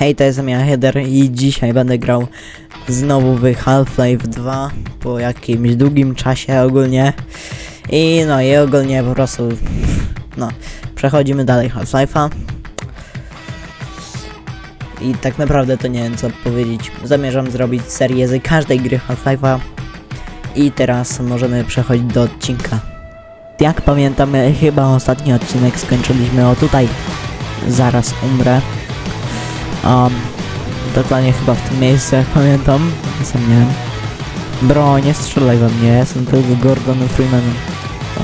Hej, to jestem ja, Header i dzisiaj będę grał znowu w Half-Life 2 po jakimś długim czasie ogólnie. I no i ogólnie po prostu, no, przechodzimy dalej Half-Life'a. I tak naprawdę to nie wiem co powiedzieć. Zamierzam zrobić serię z każdej gry Half-Life'a. I teraz możemy przechodzić do odcinka. Jak pamiętam, chyba ostatni odcinek skończyliśmy o tutaj. Zaraz umrę. Um, dokładnie chyba w tym miejscu, jak pamiętam. Sam nie wiem. Bro, nie strzelaj we mnie, jestem tylko Gordonem Freemanem.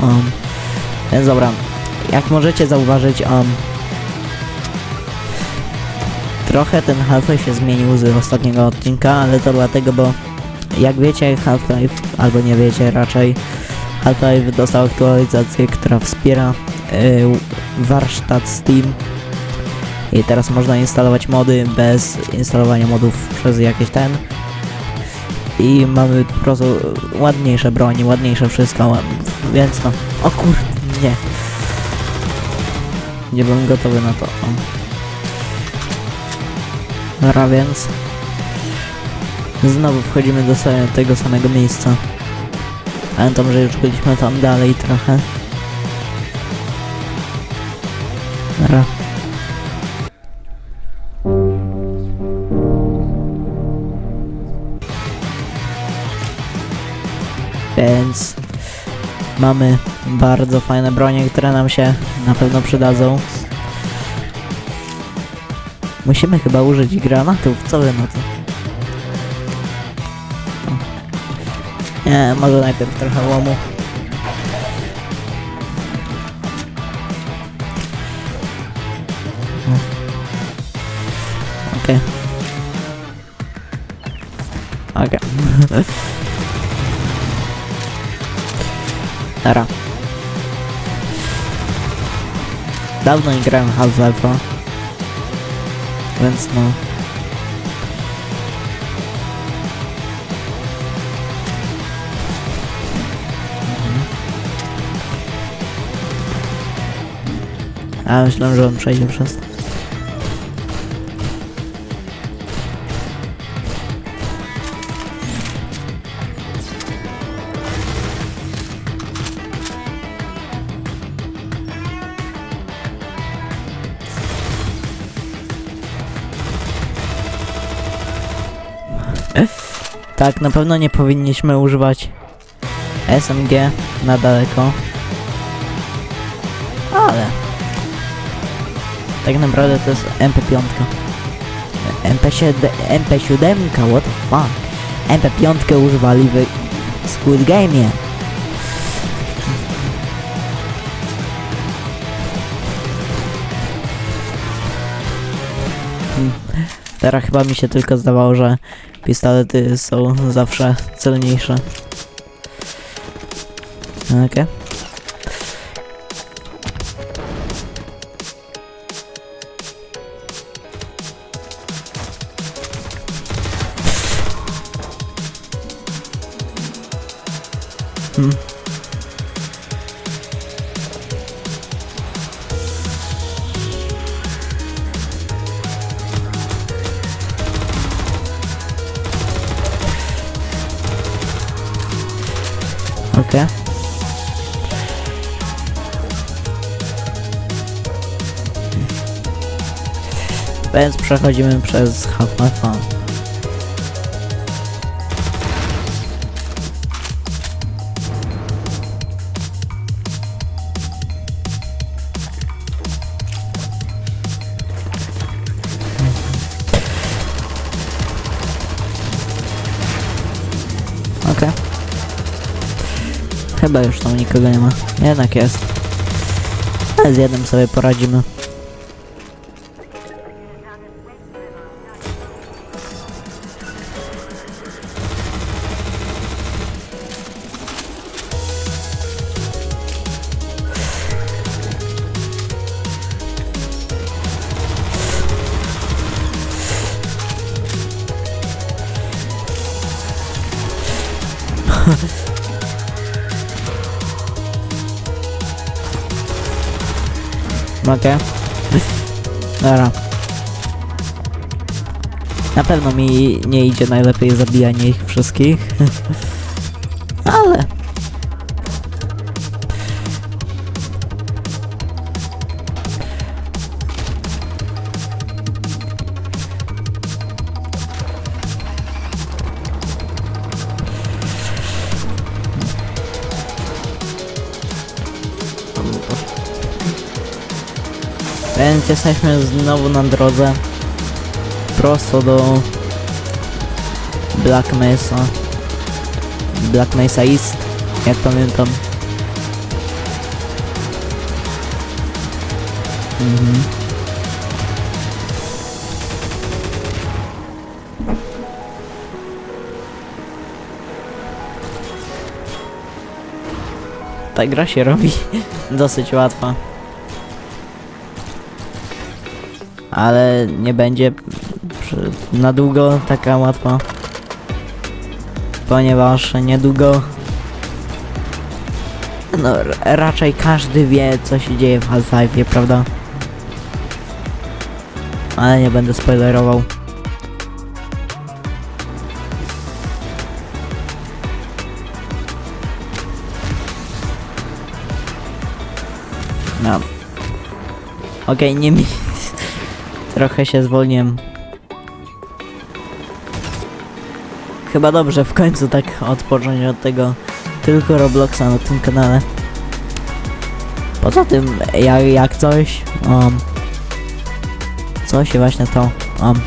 Um, więc dobra. Jak możecie zauważyć, um, trochę ten Half-Life się zmienił z ostatniego odcinka, ale to dlatego, bo jak wiecie, Half-Life, albo nie wiecie raczej, Half-Life dostał aktualizację, która wspiera y, warsztat Steam i teraz można instalować mody bez instalowania modów przez jakieś ten. I mamy po prostu ładniejsze broni, ładniejsze wszystko, więc no. O kurde, nie. Nie byłem gotowy na to. O. Dobra, więc znowu wchodzimy do tego samego miejsca. Pamiętam, że już byliśmy tam dalej trochę. Dobra. Mamy bardzo fajne bronie, które nam się na pewno przydadzą. Musimy chyba użyć granatów, co wy na to? Nie, może najpierw trochę łomu. Okej. Okej. Dobra. Dawno nie grałem Half-Life'a. Więc no. A myślałem, że on przejdzie przez to. Tak, na pewno nie powinniśmy używać SMG na daleko. Ale tak naprawdę to jest MP5. MP7, MP7, what the fuck? MP5 używali w Squid Game'ie. Hmm. Teraz chyba mi się tylko zdawało, że pistolety są zawsze celniejsze. Okej. Hmm. Więc przechodzimy przez Half-Life. Okej. Chyba już tam nikogo nie ma. Jednak jest. Ale z jednym sobie poradzimy. Okej. Dobra. Na pewno mi nie idzie najlepiej zabijanie ich wszystkich. Więc jesteśmy znowu na drodze prosto do Black Mesa. Black Mesa East, jak pamiętam. Mhm. Ta gra się robi dosyć łatwa. Ale nie będzie na długo taka łatwa. Ponieważ niedługo no raczej każdy wie co się dzieje w Half-Life, prawda? Ale nie będę spoilerował. No. Okej, nie mi... Trochę się zwolniłem. Chyba dobrze w końcu tak odpocząć od tego tylko Robloxa na tym kanale. Poza tym, jak, jak coś, um, coś właśnie to, um,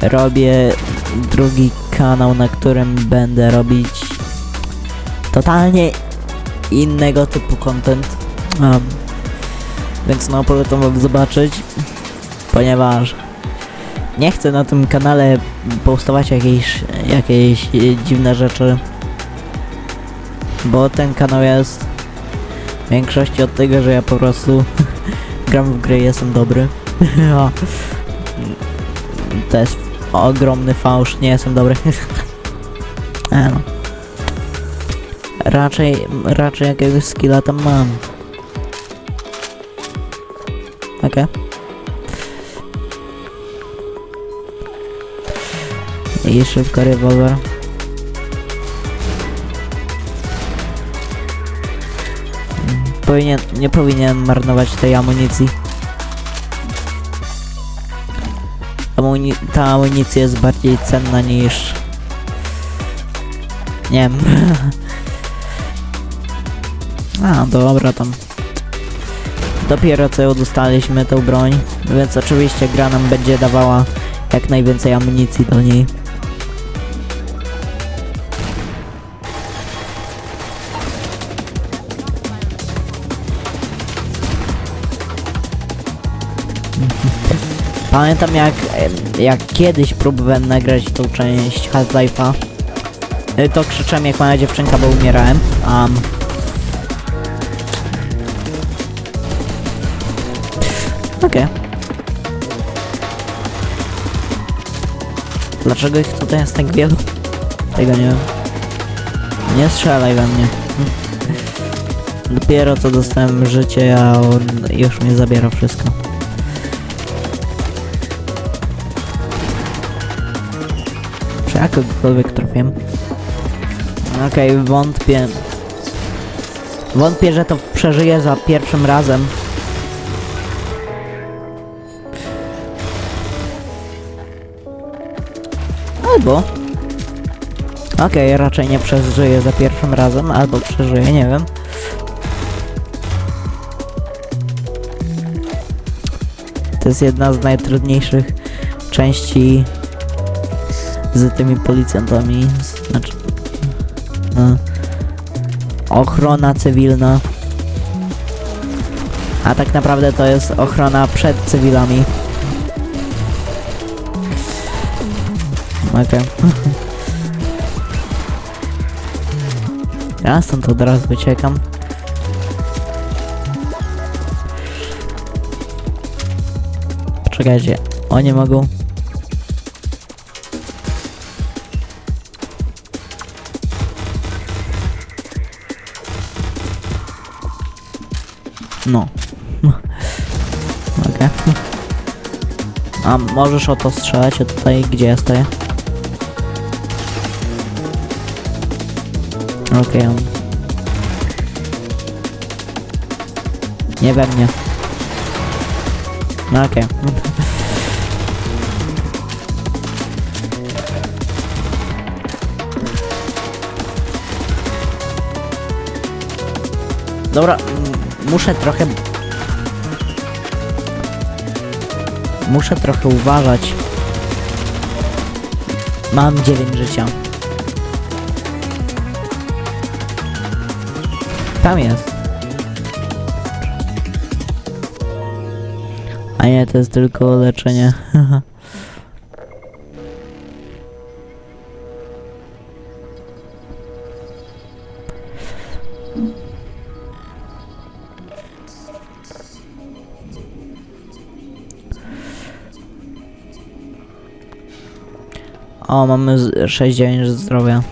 robię drugi kanał, na którym będę robić totalnie innego typu content. Um, więc no polecam wam zobaczyć, ponieważ nie chcę na tym kanale postować jakieś, jakieś e, dziwne rzeczy. Bo ten kanał jest w większości od tego, że ja po prostu gram w gry jestem dobry. To jest ogromny fałsz, nie jestem dobry. E, no. Raczej, raczej jakiegoś skilla tam mam. Okej. I szybko rewolwer. Powinien, nie powinien marnować tej amunicji. Amuni ta amunicja jest bardziej cenna niż... Nie wiem. A, dobra tam. Dopiero co dostaliśmy tą broń, więc oczywiście gra nam będzie dawała jak najwięcej amunicji do niej. Pamiętam jak, jak kiedyś próbowałem nagrać tą część Half-Life'a. y, To krzyczałem jak mała dziewczynka, bo umierałem. Um, Okej. Dlaczego ich tutaj jest tak wielu? Tego nie wiem. Nie strzelaj we mnie. Dopiero co dostałem życie, a on już mi zabiera wszystko. Ja kogokolwiek trafiłem? Okej, wątpię. Wątpię, że to przeżyję za pierwszym razem. Albo... Okej, raczej nie przeżyję za pierwszym razem, albo przeżyję, nie wiem. To jest jedna z najtrudniejszych części z tymi policjantami. Znaczy... No, ochrona cywilna. A tak naprawdę to jest ochrona przed cywilami. Okej. Ja stąd od razu uciekam. Poczekajcie, oni mogą... No. Okej. A możesz o to strzelać, tutaj gdzie ja stoję? Okej, on... Nie we mnie. No okej. Dobra, m- muszę trochę... Muszę trochę uważać. Mam 9 życia. Tam jest. A nie, to jest tylko leczenie. O, mamy z- 6-9 zdrowia.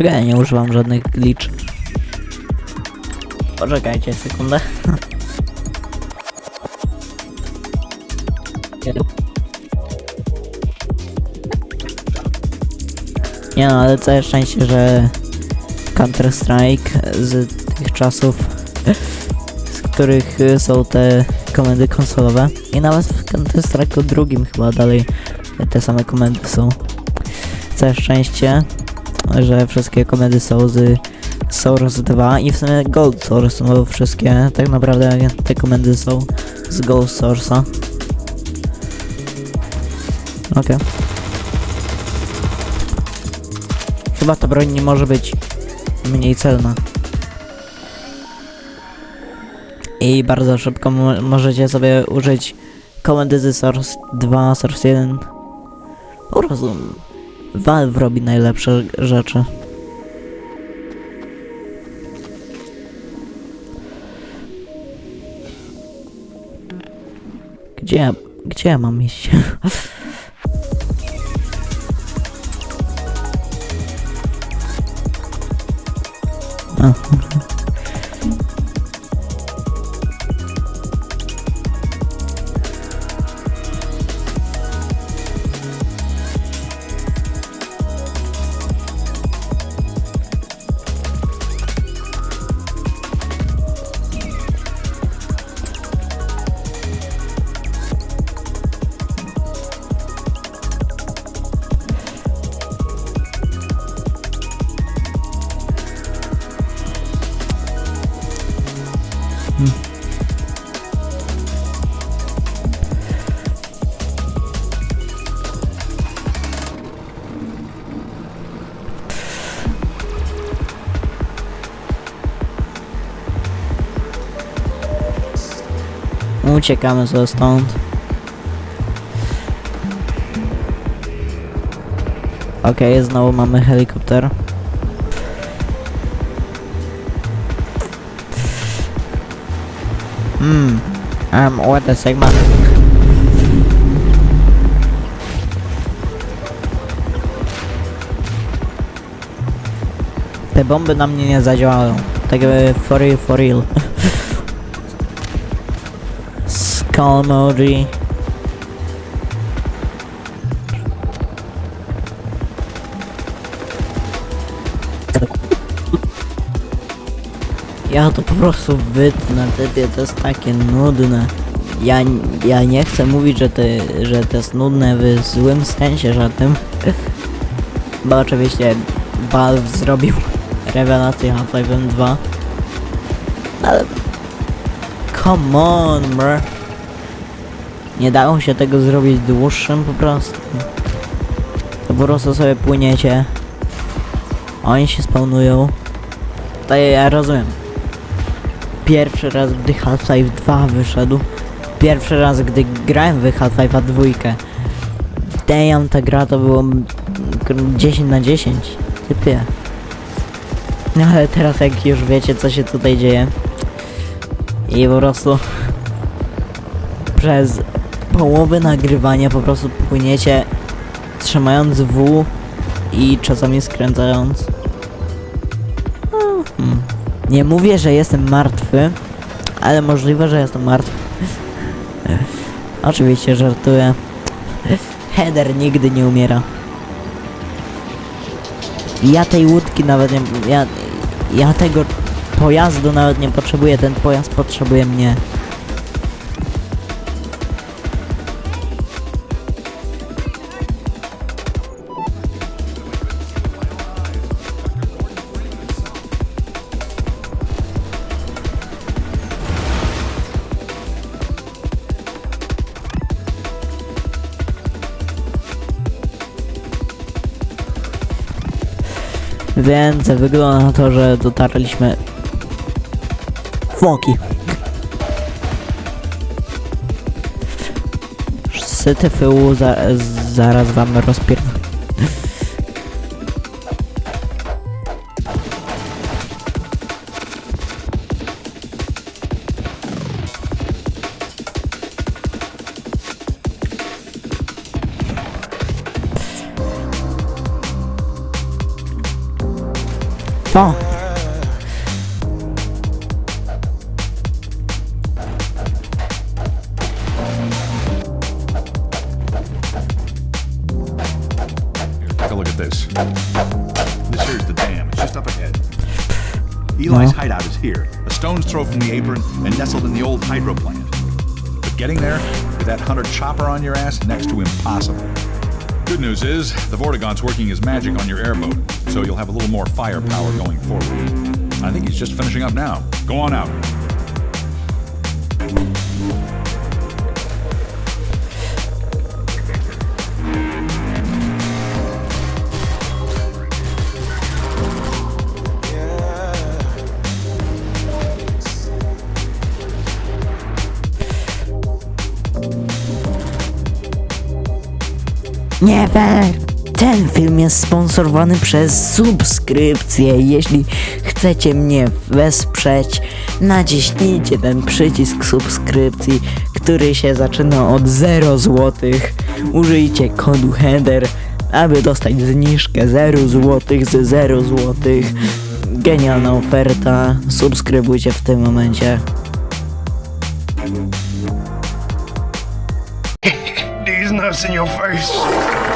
Ja nie używam żadnych glitch? Poczekajcie sekundę. Nie no, ale całe szczęście, że Counter Strike z tych czasów, z których są te komendy konsolowe i nawet w Counter Strike'u drugim chyba dalej te same komendy są. Całe szczęście, że wszystkie są z Source 2 i w sumie Gold Source, bo wszystkie tak naprawdę te komendy są z Gold Source'a. Okej. Chyba ta broń nie może być mniej celna. I bardzo szybko mo- możecie sobie użyć komendy z Source 2, Source 1. Po prostu Valve robi najlepsze rzeczy. Gdzie gdzie ja mam iść? Uciekamy sobie stąd. Okej, znowu mamy helikopter. Hmm. Um, what a segment. Te bomby na mnie nie zadziałają. Tak jakby for real, for real. Skull emoji. Ja to po prostu wytnę, typie, to jest takie nudne. Ja, ja nie chcę mówić, że to, że to jest nudne w złym sensie żadnym. Bo oczywiście Valve zrobił rewelację Half-Life 2. Ale... Come on, bro. Nie dało się tego zrobić dłuższym po prostu. To po prostu sobie płyniecie. Oni się spawnują. To ja rozumiem. Pierwszy raz, gdy Half-Life 2 wyszedł. Pierwszy raz, gdy grałem w Half-Life'a 2. Damn, ta gra to było mm, k- 10 na 10. Typie. No ale teraz jak już wiecie co się tutaj dzieje. I po prostu przez połowę nagrywania po prostu płyniecie trzymając W i czasami skręcając. Hmm. Nie mówię, że jestem martwy, ale możliwe, że jestem martwy. Oczywiście żartuję. Header nigdy nie umiera. Ja tej łódki nawet nie... Ja, ja tego pojazdu nawet nie potrzebuję, ten pojazd potrzebuje mnie. Więc wygląda na to, że dotarliśmy... Foki. Syty fyłu za, zaraz wam rozpierdolę. Take a look at this. This here's the dam. It's just up ahead. Eli's No. hideout is here, a stone's throw from the apron and nestled in the old hydro plant. But getting there, with that hunter chopper on your ass, next to impossible. Good news is, the Vortigaunt's working his magic on your airboat, so you'll have a little more firepower going forward. I think he's just finishing up now. Go on out. Fair! Ten film jest sponsorowany przez subskrypcję. Jeśli chcecie mnie wesprzeć, naciśnijcie ten przycisk subskrypcji, który się zaczyna od 0 zł. Użyjcie kodu header, aby dostać zniżkę 0 zł z 0 zł. Genialna oferta. Subskrybujcie w tym momencie. These nuts in your face.